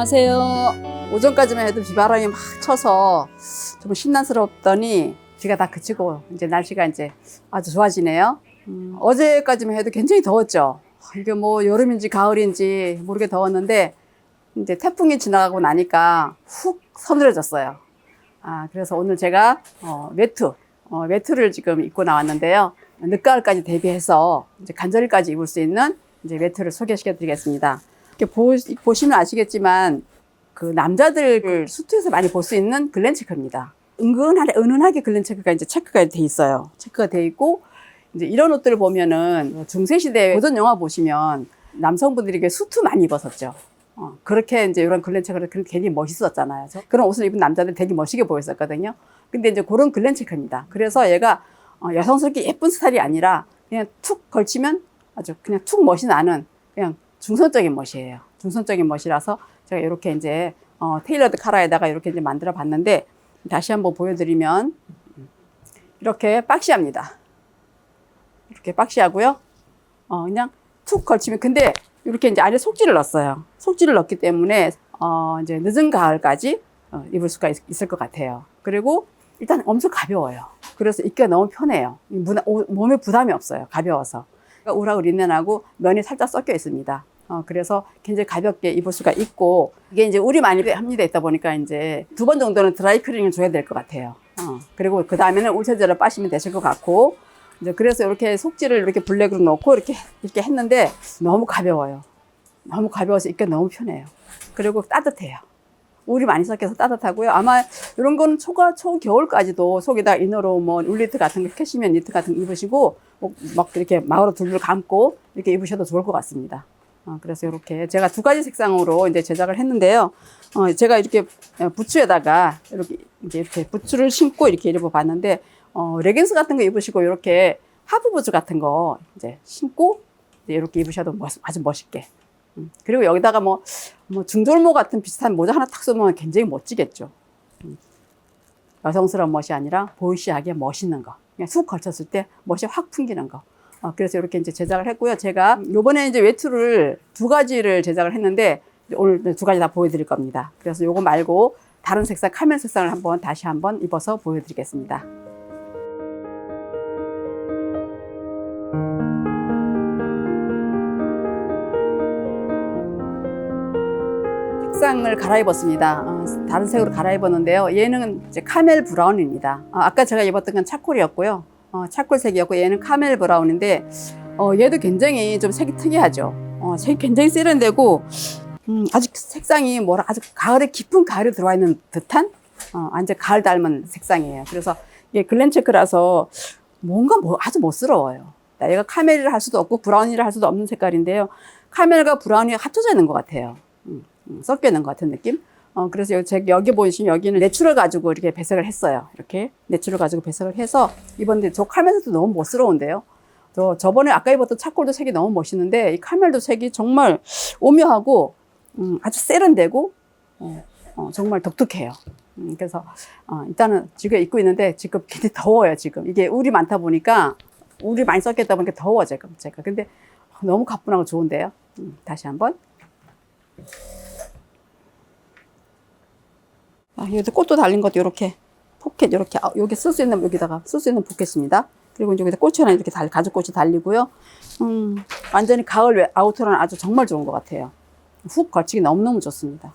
안녕하세요. 오전까지만 해도 비바람이 막 쳐서 좀 신난스럽더니 비가 다 그치고 이제 날씨가 이제 아주 좋아지네요. 음, 어제까지만 해도 굉장히 더웠죠. 이게 뭐 여름인지 가을인지 모르게 더웠는데 이제 태풍이 지나가고 나니까 훅 서늘해졌어요. 아, 그래서 오늘 제가 어, 외투, 어, 외투를 지금 입고 나왔는데요. 늦가을까지 대비해서 이제 간절히까지 입을 수 있는 이제 외투를 소개시켜 드리겠습니다. 이렇게 보, 보시면 아시겠지만 그 남자들 수트에서 많이 볼 수 있는 글렌 체크입니다. 은근하게 은은하게 글렌 체크가 이제 체크가 돼 있어요. 체크가 돼 있고 이제 이런 옷들을 보면은 중세 시대 고전 영화 보시면 남성분들이 수트 많이 입었었죠. 어, 그렇게 이제 이런 글렌 체크를 그- 괜히 멋있었잖아요. 저- 그런 옷을 입은 남자들 되게 멋있게 보였었거든요. 근데 이제 그런 글렌 체크입니다. 그래서 얘가 어, 여성스럽게 예쁜 스타일이 아니라 그냥 툭 걸치면 아주 그냥 툭 멋이 나는 그냥 중선적인 멋이에요. 중선적인 멋이라서 제가 이렇게 이제 어, 테일러드 카라에다가 이렇게 이제 만들어 봤는데 다시 한번 보여드리면 이렇게 박시합니다. 이렇게 박시하고요. 어, 그냥 툭 걸치면 근데 이렇게 이제 안에 속지를 넣었어요. 속지를 넣기 때문에 어, 이제 늦은 가을까지 어, 입을 수가 있, 을것 같아요. 그리고 일단 엄청 가벼워요. 그래서 입기가 너무 편해요. 몸에 부담이 없어요. 가벼워서. 그러니까 울하고 린넨하고 면이 살짝 섞여 있습니다. 어, 그래서 굉장히 가볍게 입을 수가 있고 이게 이제 울이 많이 합니다 있다 보니까 이제 두 번 정도는 드라이 클리닝을 줘야 될 것 같아요. 어, 그리고 그 다음에는 울세제를 빠시면 되실 것 같고 이제 그래서 이렇게 속지를 이렇게 블랙으로 넣고 이렇게 이렇게 했는데 너무 가벼워요. 너무 가벼워서 입기 너무 편해요. 그리고 따뜻해요. 울이 많이 섞여서 따뜻하고요. 아마 이런 거는 초가 초겨울까지도 속에다 이너로 뭐 울리트 같은 거 캐시미어 니트 같은 거 입으시고 뭐막 이렇게 마으로 둘둘 감고 이렇게 입으셔도 좋을 것 같습니다. 어, 그래서 이렇게 제가 두 가지 색상으로 이제 제작을 했는데요. 어, 제가 이렇게 부츠에다가 이렇게 이렇게 부츠를 신고 이렇게 입어봤는데 어, 레깅스 같은 거 입으시고 이렇게 하프 부츠 같은 거 이제 신고 이렇게 입으셔도 멋, 아주 멋있게. 음, 그리고 여기다가 뭐, 뭐 중절모 같은 비슷한 모자 하나 탁 쏘면 굉장히 멋지겠죠. 음. 여성스러운 멋이 아니라 보이시하게 멋있는 거. 그냥 쑥 걸쳤을 때 멋이 확 풍기는 거. 어, 그래서 이렇게 이제 제작을 했고요. 제가 요번에 이제 외투를 두 가지를 제작을 했는데 오늘 두 가지 다 보여드릴 겁니다. 그래서 요거 말고 다른 색상, 카멜 색상을 한번 다시 한번 입어서 보여드리겠습니다. 색상을 갈아입었습니다. 어, 다른 색으로 갈아입었는데요. 얘는 이제 카멜 브라운입니다. 어, 아까 제가 입었던 건 차콜이었고요. 어, 차콜색이었고 얘는 카멜 브라운인데 어, 얘도 굉장히 좀 색이 특이하죠. 어, 색이 굉장히 세련되고 음, 아주 색상이 뭐라 아주 가을에 깊은 가을에 들어와 있는 듯한 어, 완전 가을 닮은 색상이에요. 그래서 이게 글렌체크라서 뭔가 뭐 아주 멋스러워요. 얘가 카멜을 할 수도 없고 브라운이를 할 수도 없는 색깔인데요. 카멜과 브라운이 합쳐져 있는 것 같아요. 음, 음, 섞여 있는 것 같은 느낌. 어, 그래서 여기, 제- 여기 보이시면 여기는 내추럴 가지고 이렇게 배색을 했어요. 이렇게 내추럴 가지고 배색을 해서 입었는데 저 카멜도 너무 멋스러운데요. 저 저번에 아까 입었던 차콜도 색이 너무 멋있는데 이 카멜도 색이 정말 오묘하고 음, 아주 세련되고 어, 어, 정말 독특해요. 음, 그래서 어, 일단은 지금 입고 있는데 지금 굉장히 더워요. 지금 이게 울이 많다 보니까 울이 많이 섞였다 보니까 더워 지금 제가. 근데 너무 가뿐하고 좋은데요. 음, 다시 한번. 아, 여기다 꽃도 달린 것도 이렇게 포켓 이렇게 아, 여기 쓸 수 있는 여기다가 쓸 수 있는 포켓입니다. 그리고 여기다 꽃이 하나 이렇게 달 가죽 꽃이 달리고요. 음, 완전히 가을 외- 아우터는 아주 정말 좋은 것 같아요. 훅 걸치기 너무너무 좋습니다.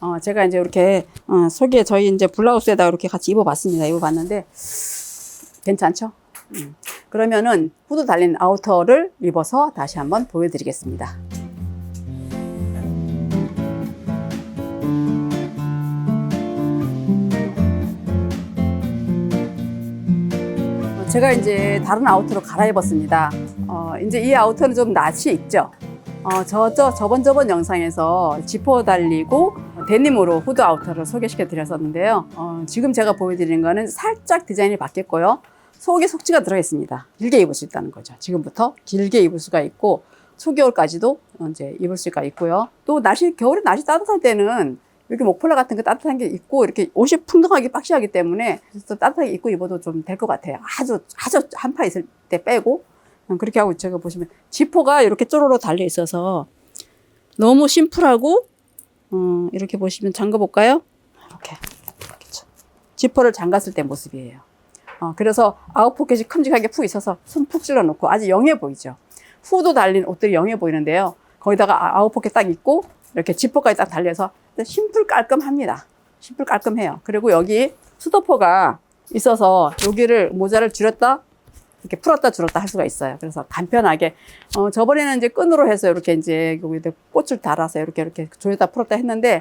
어, 제가 이제 이렇게 어, 속에 저희 이제 블라우스에다 이렇게 같이 입어봤습니다. 입어봤는데 괜찮죠? 음. 그러면은 후드 달린 아우터를 입어서 다시 한번 보여드리겠습니다. 제가 이제 다른 아우터로 갈아입었습니다. 어, 이제 이 아우터는 좀 낯이 익죠. 어, 저, 저, 저번 저번 영상에서 지퍼 달리고 데님으로 후드 아우터를 소개시켜 드렸었는데요. 어, 지금 제가 보여드리는 거는 살짝 디자인이 바뀌었고요. 속에 속지가 들어 있습니다. 길게 입을 수 있다는 거죠. 지금부터 길게 입을 수가 있고 초겨울까지도 이제 입을 수가 있고요. 또 날씨 겨울에 날씨 따뜻할 때는 이렇게 목폴라 같은 거 따뜻한 게 입고 이렇게 옷이 풍성하게 박시하기 때문에 또 따뜻하게 입고 입어도 좀 될 것 같아요. 아주 아주 한파 있을 때 빼고 음, 그렇게 하고 제가 보시면 지퍼가 이렇게 쪼로로 달려 있어서 너무 심플하고 음, 이렇게 보시면 잠가 볼까요? 이렇게 이렇게 쳐. 지퍼를 잠갔을 때 모습이에요. 어, 그래서 아웃 포켓이 큼직하게 푹 있어서 손 푹 찔러 놓고 아주 영해 보이죠. 후도 달린 옷들이 영해 보이는데요. 거기다가 아- 아웃포켓 딱 있고 이렇게 지퍼까지 딱 달려서 심플 깔끔합니다. 심플 깔끔해요. 그리고 여기 수도포가 있어서 여기를 모자를 줄였다 이렇게 풀었다 줄었다 할 수가 있어요. 그래서 간편하게 어 저번에는 이제 끈으로 해서 이렇게 이제 여기다 꽃을 달아서 이렇게 이렇게 조였다 풀었다 했는데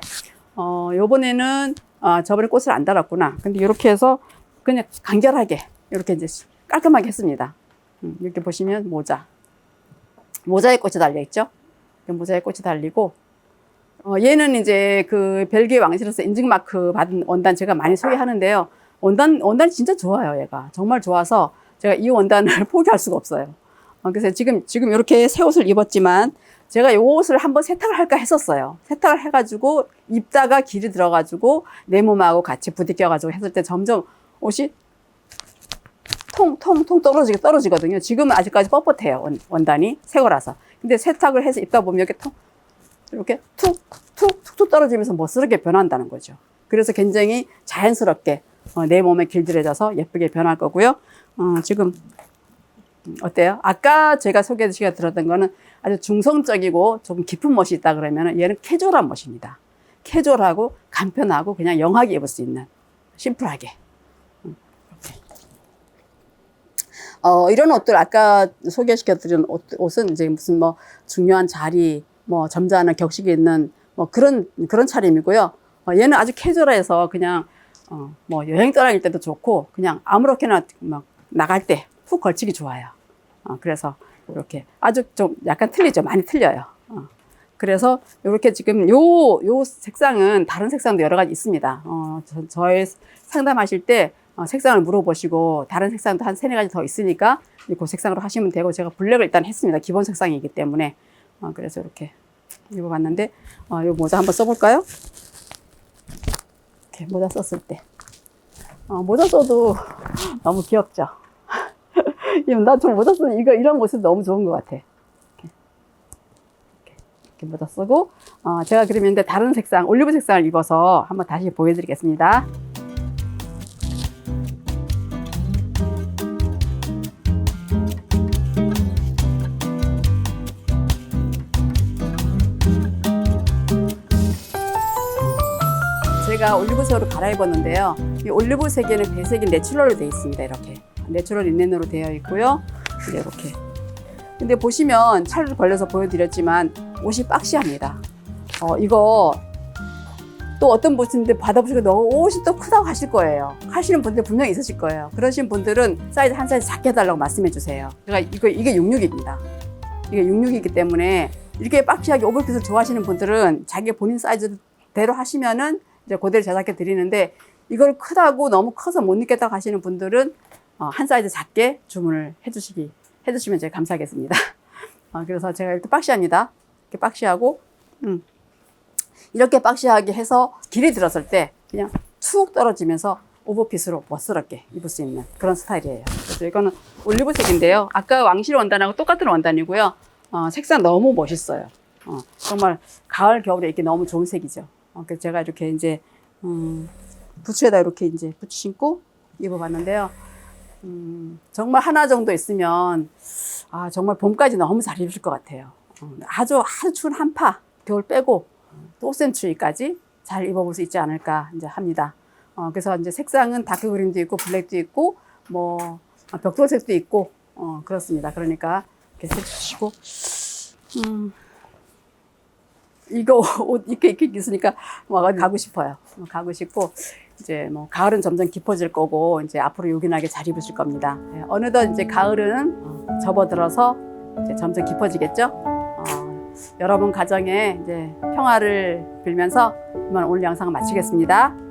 어 요번에는 아 저번에 꽃을 안 달았구나. 근데 이렇게 해서 그냥 간결하게 이렇게 이제 깔끔하게 했습니다. 음, 이렇게 보시면 모자 모자에 꽃이 달려 있죠. 모자에 꽃이 달리고 어, 얘는 이제 그 벨기에 왕실로서 인증마크 받은 원단 제가 많이 소개하는데요. 원단, 원단이 진짜 좋아요, 얘가. 정말 좋아서 제가 이 원단을 포기할 수가 없어요. 어, 그래서 지금, 지금 이렇게 새 옷을 입었지만 제가 이 옷을 한번 세탁을 할까 했었어요. 세탁을 해가지고 입다가 길이 들어가지고 내 몸하고 같이 부딪혀가지고 했을 때 점점 옷이 통, 통, 통 떨어지게 떨어지거든요. 지금은 아직까지 뻣뻣해요, 원, 원단이. 새 거라서. 근데 세탁을 해서 입다 보면 이렇게 통, 이렇게 툭, 툭, 툭툭 떨어지면서 멋스럽게 변한다는 거죠. 그래서 굉장히 자연스럽게 어, 내 몸에 길들여져서 예쁘게 변할 거고요. 어, 지금 음, 어때요? 아까 제가 소개 시가 들었던 거는 아주 중성적이고 좀 깊은 멋이 있다 그러면 얘는 캐주얼한 멋입니다. 캐주얼하고 간편하고 그냥 영하게 입을 수 있는 심플하게. 음. 어, 이런 옷들 아까 소개시켜 드린 옷, 옷은 이제 무슨 뭐 중요한 자리, 뭐 점잖은 격식이 있는 뭐 그런 그런 차림이고요. 어, 얘는 아주 캐주얼해서 그냥 어, 뭐 여행 떠다닐 때도 좋고 그냥 아무렇게나 막 나갈 때 푹 걸치기 좋아요. 어, 그래서 이렇게 아주 좀 약간 틀리죠. 많이 틀려요. 어. 그래서 이렇게 지금 요, 요 색상은 다른 색상도 여러 가지 있습니다. 어, 저, 저의 상담하실 때 어, 색상을 물어보시고 다른 색상도 한 세네 가지 더 있으니까 그 색상으로 하시면 되고 제가 블랙을 일단 했습니다. 기본 색상이기 때문에. 어, 그래서 이렇게 입어봤는데 어, 이 모자 한번 써볼까요? 이렇게 모자 썼을 때. 어, 모자 써도 너무 귀엽죠? 나좀 모자 쓰는 이거, 이런 모습 너무 좋은 것 같아. 이렇게, 이렇게, 모자 쓰고, 어, 제가 이제 다른 색상, 올리브 색상을 입어서 한번 다시 보여드리겠습니다. 제가 올리브색으로 갈아입었는데요. 이 올리브색에는 배색이 내추럴로 되어 있습니다. 이렇게 내추럴 린넨으로 되어 있고요. 이렇게. 근데 보시면 차를 벌려서 보여드렸지만 옷이 박시합니다. 어, 이거 또 어떤 분인데 받아보시고 너무 옷이 또 크다고 하실 거예요. 하시는 분들 분명히 있으실 거예요. 그러신 분들은 사이즈 한 사이즈 작게 해달라고 말씀해 주세요. 제가 이거 이게 66입니다. 이게 66이기 때문에 이렇게 박시하게 오버핏을 좋아하시는 분들은 자기 본인 사이즈대로 하시면은 이제 그대로 제작해 드리는데 이걸 크다고 너무 커서 못 입겠다고 하시는 분들은 어, 한 사이즈 작게 주문을 해주시기 해주시면 제가 감사하겠습니다. 어, 그래서 제가 이렇게 박시합니다. 이렇게 박시하고 음. 이렇게 박시하게 해서 길이 들었을 때 그냥 툭 떨어지면서 오버핏으로 멋스럽게 입을 수 있는 그런 스타일이에요. 그래서 이거는 올리브색인데요. 아까 왕실 원단하고 똑같은 원단이고요. 어, 색상 너무 멋있어요. 어, 정말 가을 겨울에 입기 너무 좋은 색이죠. 어, 그래서 제가 이렇게 이제 음, 부츠에다 이렇게 이제 부츠 신고 입어봤는데요. 음, 정말 하나 정도 있으면 아 정말 봄까지 너무 잘 입으실 것 같아요. 어, 아주 아주 추운 한파 겨울 빼고 또 5cm까지 잘 입어볼 수 있지 않을까 이제 합니다. 어, 그래서 이제 색상은 다크 그린도 있고 블랙도 있고 뭐 아, 벽돌색도 있고 어, 그렇습니다. 그러니까 이렇게 색 주시고 음, 이거 옷 이렇게 입게 있으니까 뭐 어디 가고 싶어요. 어, 가고 싶고 이제 뭐 가을은 점점 깊어질 거고 이제 앞으로 요긴하게 잘 입으실 겁니다. 예, 어느덧 이제 가을은 어, 접어들어서 이제 점점 깊어지겠죠. 어, 여러분 가정에 이제 평화를 빌면서 이만 오늘 영상을 마치겠습니다.